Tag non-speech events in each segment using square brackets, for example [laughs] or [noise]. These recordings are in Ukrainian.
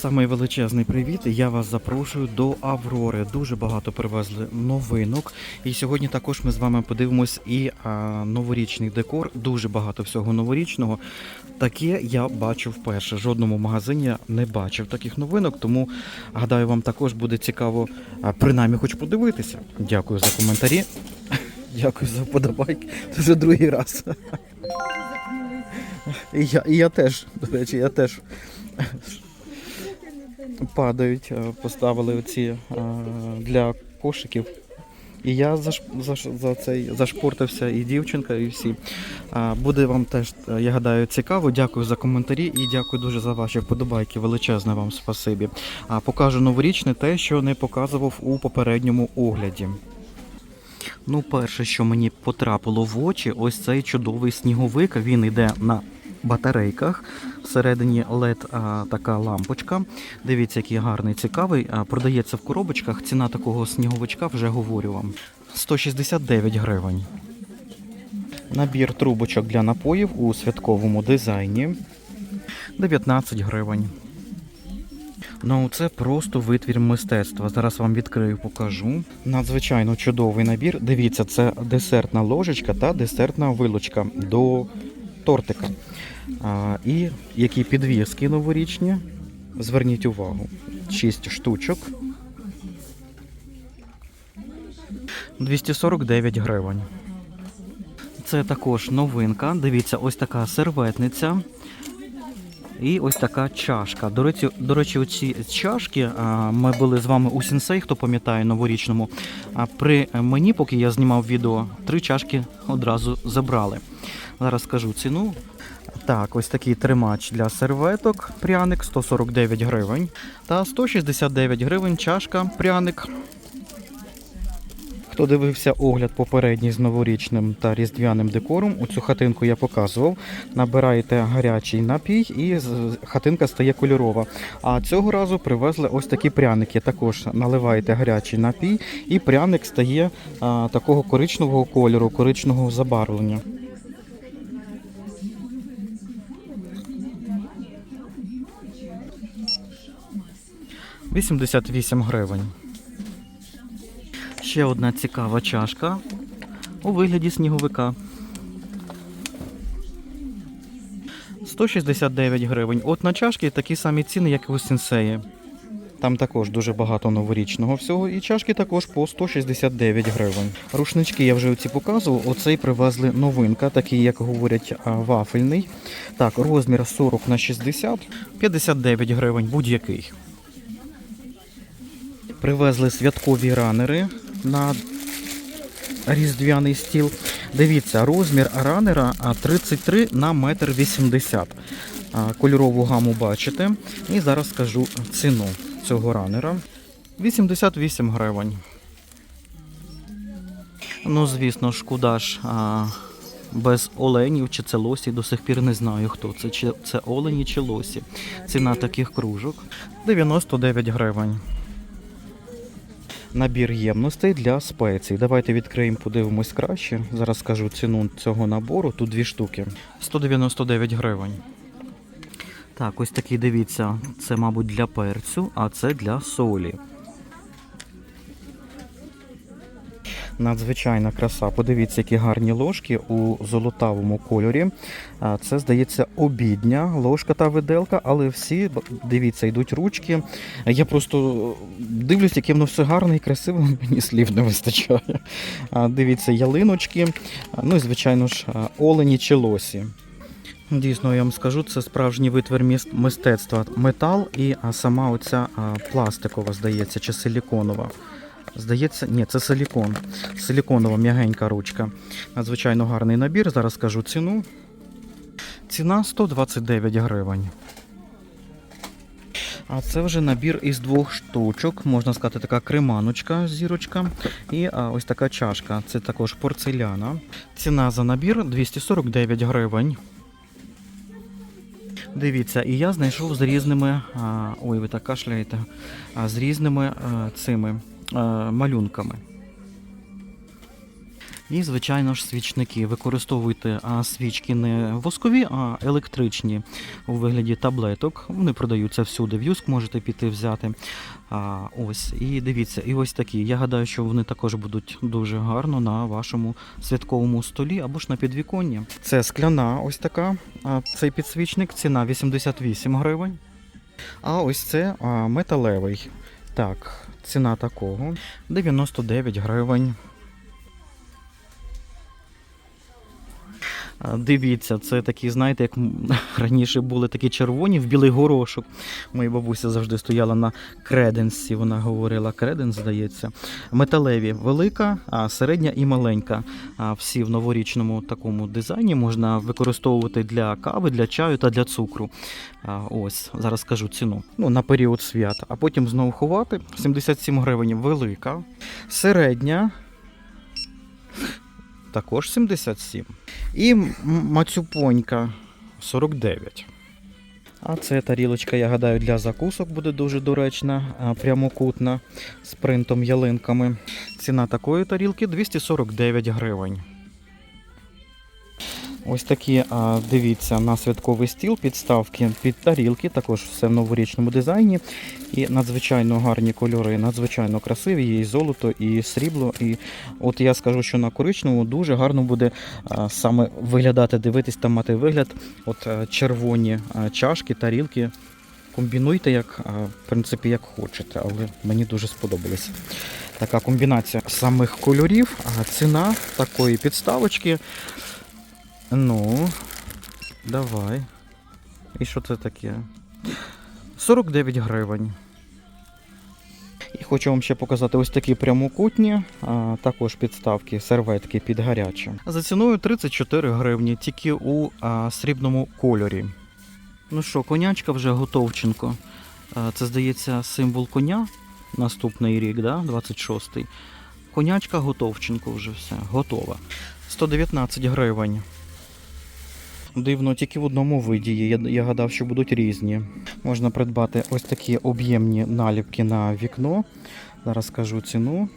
Самий величезний привіт. Я вас запрошую до Аврори. Дуже багато привезли новинок. І сьогодні також ми з вами подивимось і а, новорічний декор. Дуже багато всього новорічного. Таке я бачу вперше. Жодному магазині я не бачив таких новинок, тому гадаю, вам також буде цікаво, а, принаймні, хоч подивитися. Дякую за коментарі. [laughs] Дякую за вподобайки. Це вже другий раз. [laughs] І я, і я теж, до речі, я теж падають, е, поставили оці е, для кошиків. І я заш, заш, за цей зашпортився, і дівчинка, і всі. Буде вам теж, е, я гадаю, цікаво. Дякую за коментарі і дякую дуже за ваші вподобайки. Величезне вам спасибі. А покажу новорічне те, що не показував у попередньому огляді. Ну, перше, що мені потрапило в очі, ось цей чудовий сніговик. Він йде на батарейках. Всередині LED а, така лампочка. Дивіться, який гарний, цікавий. А, продається в коробочках. Ціна такого сніговичка вже говорю вам. 169 гривень. Набір трубочок для напоїв у святковому дизайні. 19 гривень. Ну, це просто витвір мистецтва. Зараз вам відкрию, покажу. Надзвичайно чудовий набір. Дивіться, це десертна ложечка та десертна вилочка до тортика. А, і які підвіски новорічні. Зверніть увагу. 6 штучок. 249 гривень. Це також новинка. Дивіться, ось така серветниця. І ось така чашка. До речі, до речі, оці чашки ми були з вами у сенсей, хто пам'ятає новорічному. А при мені, поки я знімав відео, три чашки одразу забрали. Зараз скажу ціну. Так, ось такий тримач для серветок, пряник 149 гривень. Та 169 гривень чашка, пряник. Хто дивився огляд попередній з новорічним та різдвяним декором, у цю хатинку я показував. Набираєте гарячий напій і хатинка стає кольорова. А цього разу привезли ось такі пряники. Також наливаєте гарячий напій, і пряник стає а, такого коричневого кольору, коричневого забарвлення. Вісімдесят вісім гривень. Ще одна цікава чашка у вигляді сніговика. 169 гривень. От на чашки такі самі ціни, як і у сенсеї. Там також дуже багато новорічного всього, і чашки також по 169 гривень. Рушнички я вже оці показував. Оцей привезли новинка, такий, як говорять, вафельний. Так, розмір 40 на 60, 59 гривень, будь-який. Привезли святкові ранери на різдвяний стіл. Дивіться, розмір ранера 33 на 1,80 м. Кольорову гаму бачите. І зараз скажу ціну цього ранера. 88 гривень. Ну, звісно, шкода ж без оленів чи це лосі, до сих пір не знаю хто це. Чи це олені чи лосі. Ціна таких кружок 99 гривень. Набір ємностей для спецій. Давайте відкриємо, подивимось краще. Зараз скажу ціну цього набору. Тут дві штуки. 199 гривень. Так, ось такий дивіться. Це, мабуть, для перцю, а це для солі. Надзвичайна краса. Подивіться, які гарні ложки у золотавому кольорі. Це, здається, обідня ложка та виделка, але всі, дивіться, йдуть ручки. Я просто дивлюсь, яке воно все гарне і красиве, мені слів не вистачає. Дивіться, ялиночки, ну і, звичайно ж, олені чи лосі. Дійсно, я вам скажу, це справжній витвір мистецтва. Метал і сама оця пластикова, здається, чи силіконова. Здається, ні, це силікон. Силіконова м'ягенька ручка. Надзвичайно гарний набір. Зараз скажу ціну. Ціна 129 гривень. А це вже набір із двох штучок. Можна сказати, така креманочка, зірочка. І а, ось така чашка. Це також порцеляна. Ціна за набір 249 гривень. Дивіться, і я знайшов з різними. А, ой, ви так кашляєте. А, з різними а, цими а, малюнками. І, звичайно ж, свічники. Використовуйте а, свічки не воскові, а електричні у вигляді таблеток. Вони продаються всюди. В юск можете піти взяти. А, ось, і дивіться, і ось такі. Я гадаю, що вони також будуть дуже гарно на вашому святковому столі або ж на підвіконні. Це скляна, ось така. А, цей підсвічник, ціна 88 гривень. А ось це а, металевий. Так, ціна такого 99 гривень. Дивіться, це такі, знаєте, як [laughs] раніше були такі червоні в білий горошок. Моя бабуся завжди стояла на креденсі, вона говорила креденс, здається. Металеві велика, а середня і маленька. Всі в новорічному такому дизайні можна використовувати для кави, для чаю та для цукру. Ось, зараз скажу ціну. Ну, на період свят. А потім знову ховати. 77 гривень велика. Середня. Також 77. І мацюпонька 49. А це тарілочка, я гадаю, для закусок буде дуже доречна, прямокутна з принтом ялинками. Ціна такої тарілки 249 гривень. Ось такі, дивіться, на святковий стіл підставки під тарілки, також все в новорічному дизайні. І надзвичайно гарні кольори, надзвичайно красиві, є і золото, і срібло. І от я скажу, що на коричневому дуже гарно буде саме виглядати, дивитись та мати вигляд. От червоні чашки, тарілки. Комбінуйте, як, в принципі, як хочете, але мені дуже сподобалось. Така комбінація самих кольорів, ціна такої підставочки. Ну, давай. І що це таке? 49 гривень. І хочу вам ще показати ось такі прямокутні, а, також підставки, серветки під гаряче. За ціною 34 гривні, тільки у а, срібному кольорі. Ну що, конячка вже готовченко. А, Це, здається, символ коня. Наступний рік, да? 26-й. Конячка готовченко вже все, готова. 119 гривень. Дивно, тільки в одному виді є. Я, я гадав, що будуть різні. Можна придбати ось такі об'ємні наліпки на вікно. Зараз скажу ціну.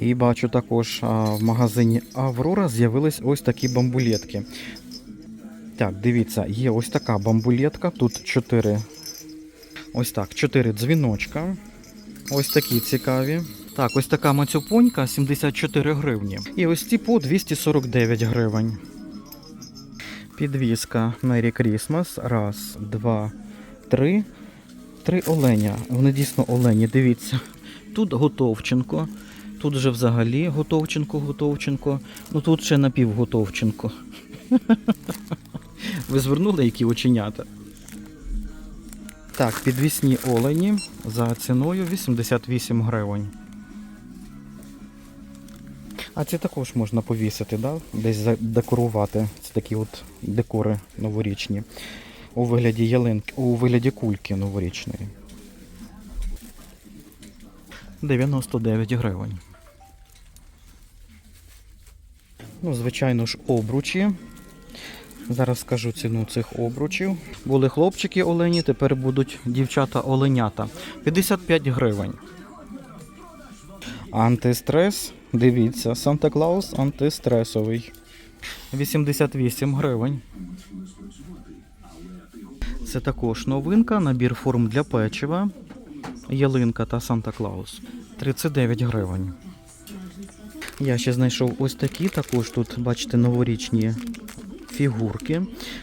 І бачу також а, в магазині Аврора з'явились ось такі бамбулетки. Так, дивіться, є ось така бамбулетка. Тут 4. Ось так, 4 дзвіночка. Ось такі цікаві. Так, ось така мацюпонька 74 гривні. І ось ці по 249 гривень. Підвіска Merry Christmas. Раз, два, три. Три оленя. Вони дійсно олені, дивіться. Тут Готовченко. Тут же взагалі Готовченко, Готовченко. Ну тут ще напівготовченко. [laughs] Ви звернули які оченята? Так, підвісні олені за ціною 88 гривень. А ці також можна повісити, да? десь задекорувати. Це такі от декори новорічні. У вигляді ялинки, у вигляді кульки новорічної. 99 гривень. Ну, звичайно ж, обручі. Зараз скажу ціну цих обручів. Були хлопчики олені, тепер будуть дівчата оленята. 55 гривень. Антистрес. Дивіться, Санта Клаус антистресовий. 88 гривень. Це також новинка, набір форм для печива. Ялинка та Санта Клаус. 39 гривень. Я ще знайшов ось такі, також тут, бачите, новорічні фігурки.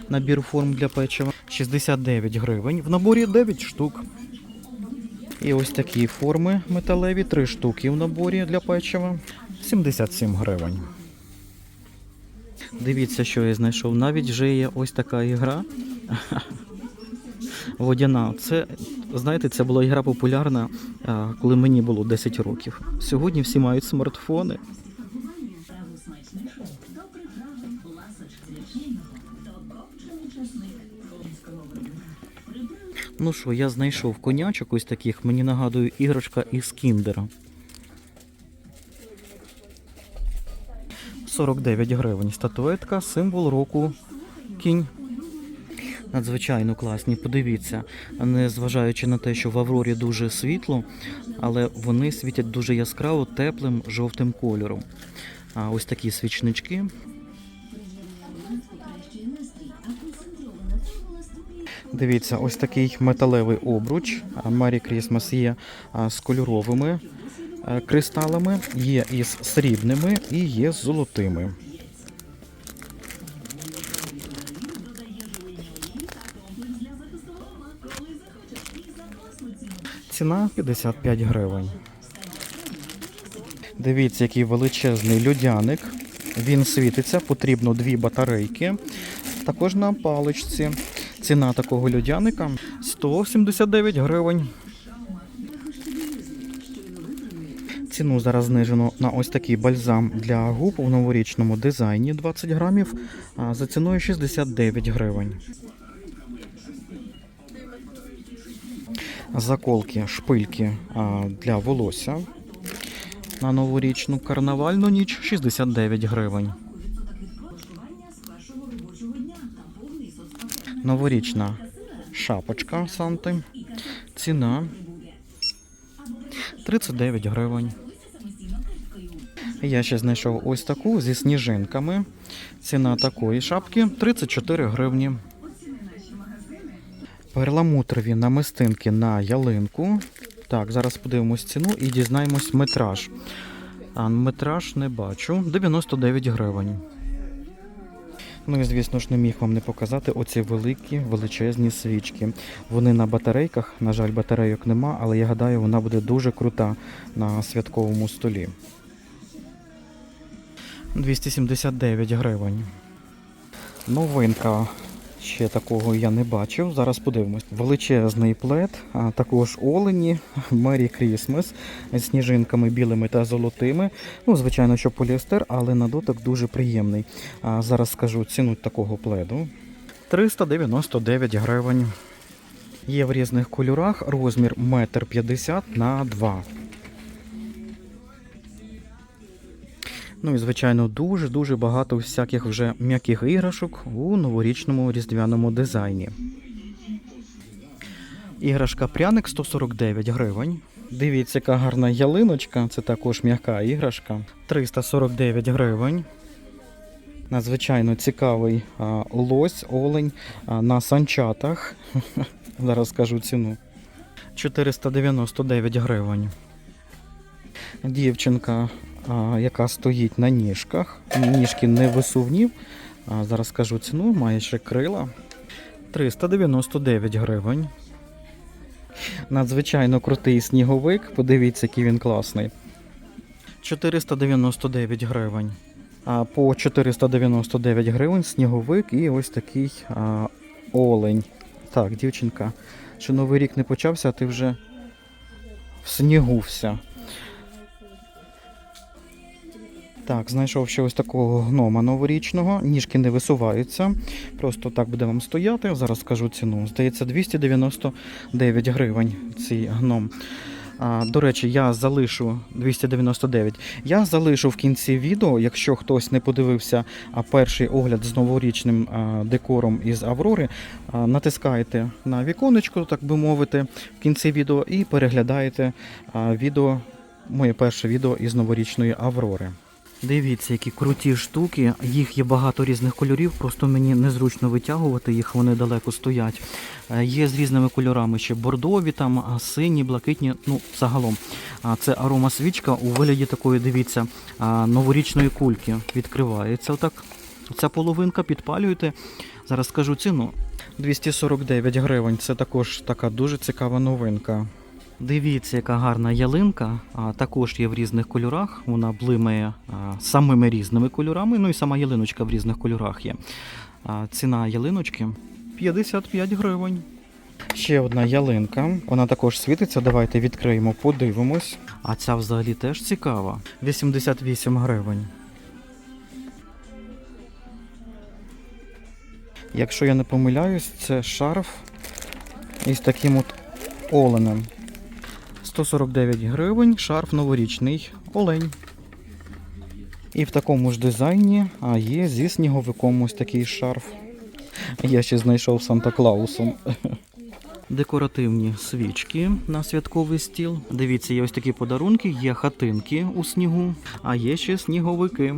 Набір форм для печива. 69 гривень. В наборі 9 штук. І ось такі форми металеві, 3 штуки в наборі для печива. 77 гривень. Дивіться, що я знайшов. Навіть вже є ось така ігра. [laughs] Водяна. Це, знаєте, це була ігра популярна, коли мені було 10 років. Сьогодні всі мають смартфони. Ну що, я знайшов конячок ось таких, мені нагадує іграшка із кіндера. 49 гривень. Статуетка, символ року кінь. надзвичайно класні. Подивіться, незважаючи на те, що в Аврорі дуже світло, але вони світять дуже яскраво теплим жовтим кольором. А ось такі свічнички. Дивіться, ось такий металевий обруч. Merry Christmas є з кольоровими кристалами, є із срібними і є з золотими. Ціна 55 гривень. Дивіться, який величезний людяник. Він світиться, потрібно дві батарейки. Також на паличці. Ціна такого людяника 179 гривень. Ціну зараз знижено на ось такий бальзам для губ у новорічному дизайні 20 грамів за ціною 69 гривень. Заколки, шпильки для волосся на новорічну карнавальну ніч 69 гривень. Новорічна шапочка Санти. Ціна 39 гривень. Я ще знайшов ось таку зі сніжинками. Ціна такої шапки 34 гривні. Перламутрові намистинки на ялинку. Так, зараз подивимось ціну і дізнаємось метраж. А метраж не бачу. 99 гривень. Ну і звісно ж не міг вам не показати оці великі величезні свічки. Вони на батарейках. На жаль, батарейок нема, але я гадаю, вона буде дуже крута на святковому столі. 279 гривень. Новинка. Ще такого я не бачив. Зараз подивимось. Величезний плед, а також олені, Merry Christmas з сніжинками білими та золотими. Ну, звичайно, що поліестер, але на дотик дуже приємний. А зараз скажу ціну такого пледу. 399 гривень. Є в різних кольорах. Розмір 1,50 м на 2 Ну і звичайно, дуже-дуже багато всяких вже м'яких іграшок у новорічному різдвяному дизайні. Іграшка пряник 149 гривень. Дивіться, яка гарна ялиночка, це також м'яка іграшка. 349 гривень. Надзвичайно цікавий а, лось, олень а, на санчатах. [laughs] Зараз скажу ціну. 499 гривень. Дівчинка яка стоїть на ніжках. Ніжки не висувні. Зараз скажу ціну, має ще крила. 399 гривень. Надзвичайно крутий сніговик. Подивіться, який він класний. 499 гривень. По 499 гривень сніговик і ось такий а, олень. Так, дівчинка, ще новий рік не почався, а ти вже в снігу. Так, знайшов ще ось такого гнома новорічного. Ніжки не висуваються. Просто так буде вам стояти. Зараз скажу ціну. Здається, 299 гривень цей гном. А, до речі, я залишу 299. Я залишу в кінці відео, якщо хтось не подивився перший огляд з новорічним декором із Аврори, натискаєте на віконечко, так би мовити, в кінці відео і переглядаєте відео, моє перше відео із новорічної Аврори. Дивіться, які круті штуки. Їх є багато різних кольорів, просто мені незручно витягувати їх, вони далеко стоять. Е, Є з різними кольорами ще бордові, там сині, блакитні. Ну, загалом. Це арома свічка у вигляді такої, дивіться, новорічної кульки. Відкривається. Отак. Ця половинка підпалюєте. Зараз скажу ціну. 249 гривень. Це також така дуже цікава новинка. Дивіться, яка гарна ялинка. А, також є в різних кольорах. Вона блимає самими різними кольорами. Ну і сама ялиночка в різних кольорах є. А, ціна ялиночки 55 гривень. Ще одна ялинка. Вона також світиться. Давайте відкриємо, подивимось. А ця взагалі теж цікава. 88 гривень. Якщо я не помиляюсь, це шарф із таким от оленем. 149 гривень, шарф новорічний олень. І в такому ж дизайні а є зі сніговиком ось такий шарф. Я ще знайшов Санта Клаусом. [laughs] Декоративні свічки на святковий стіл. Дивіться, є ось такі подарунки, є хатинки у снігу, а є ще сніговики.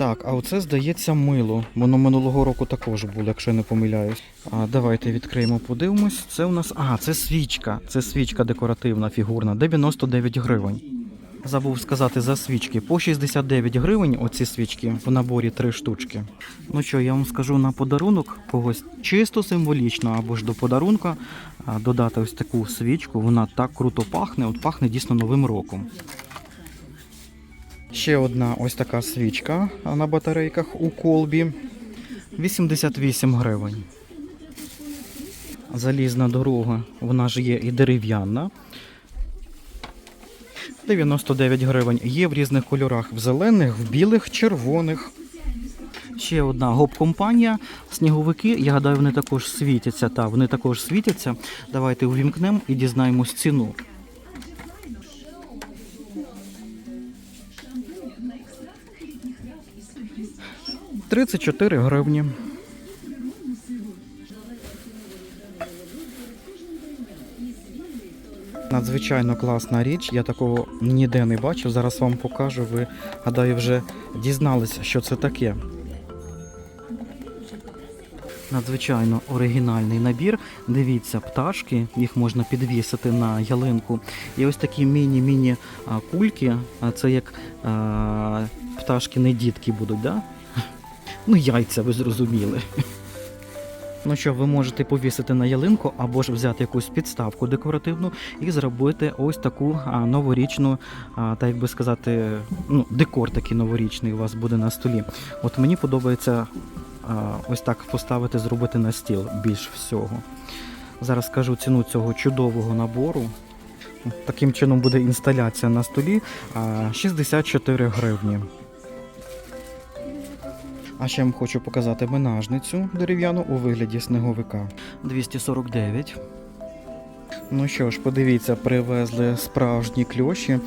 Так, а оце здається мило. Воно минулого року також було, якщо я не помиляюсь. А давайте відкриємо, подивимось. Це у нас. А, це свічка. Це свічка декоративна, фігурна, 99 гривень. Забув сказати за свічки. По 69 гривень оці свічки в наборі три штучки. Ну що, я вам скажу на подарунок когось чисто символічно або ж до подарунка додати ось таку свічку. Вона так круто пахне, от пахне дійсно новим роком. Ще одна ось така свічка на батарейках у колбі. 88 гривень. Залізна дорога, вона ж є і дерев'яна. 99 гривень. Є в різних кольорах: в зелених, в білих, червоних. Ще одна гоп-компанія. Сніговики, я гадаю, вони також світяться. Та, вони також світяться. Давайте увімкнемо і дізнаємось ціну. Тридцять чотири гривні. Надзвичайно класна річ. Я такого ніде не бачив. Зараз вам покажу. Ви гадаю, вже дізналися, що це таке. Надзвичайно оригінальний набір. Дивіться, пташки, їх можна підвісити на ялинку. І ось такі міні-міні кульки. Це як пташки не дітки будуть, да? Ну, яйця, ви зрозуміли. Ну що, ви можете повісити на ялинку або ж взяти якусь підставку декоративну і зробити ось таку а, новорічну, а, так як би сказати, ну, декор такий новорічний у вас буде на столі. От мені подобається а, ось так поставити, зробити на стіл більш всього. Зараз скажу ціну цього чудового набору. Таким чином буде інсталяція на столі а, 64 гривні. А ще вам хочу показати менажницю дерев'яну у вигляді сніговика. 249. Ну що ж, подивіться, привезли справжні кльоші.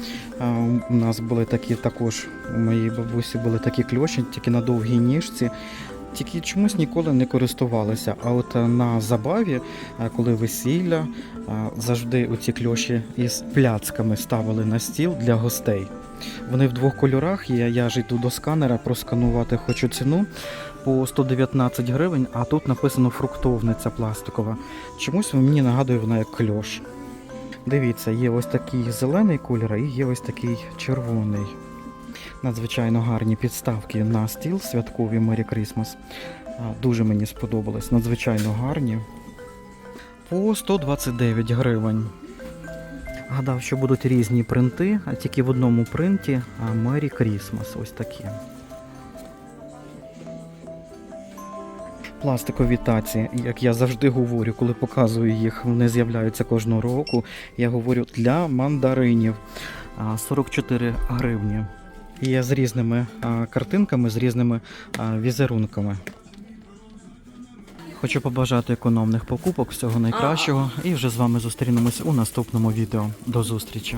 У нас були такі також, у моїй бабусі були такі кльоші, тільки на довгій ніжці. Тільки чомусь ніколи не користувалися. А от е, на забаві, е, коли весілля, е, завжди оці кльоші із пляцками ставили на стіл для гостей. Вони в двох кольорах є. Я ж йду до сканера просканувати хочу ціну по 119 гривень, а тут написано фруктовниця пластикова. Чомусь мені нагадує вона як кльош. Дивіться, є ось такий зелений колір і є ось такий червоний. Надзвичайно гарні підставки на стіл святкові Merry Christmas. Дуже мені сподобалось, надзвичайно гарні. По 129 гривень. Гадав, що будуть різні принти, а тільки в одному принті Merry Christmas. Ось такі. Пластикові таці, як я завжди говорю, коли показую їх, вони з'являються кожного року. Я говорю для мандаринів. 44 гривні. Є з різними картинками, з різними візерунками. Хочу побажати економних покупок, всього найкращого, і вже з вами зустрінемось у наступному відео. До зустрічі!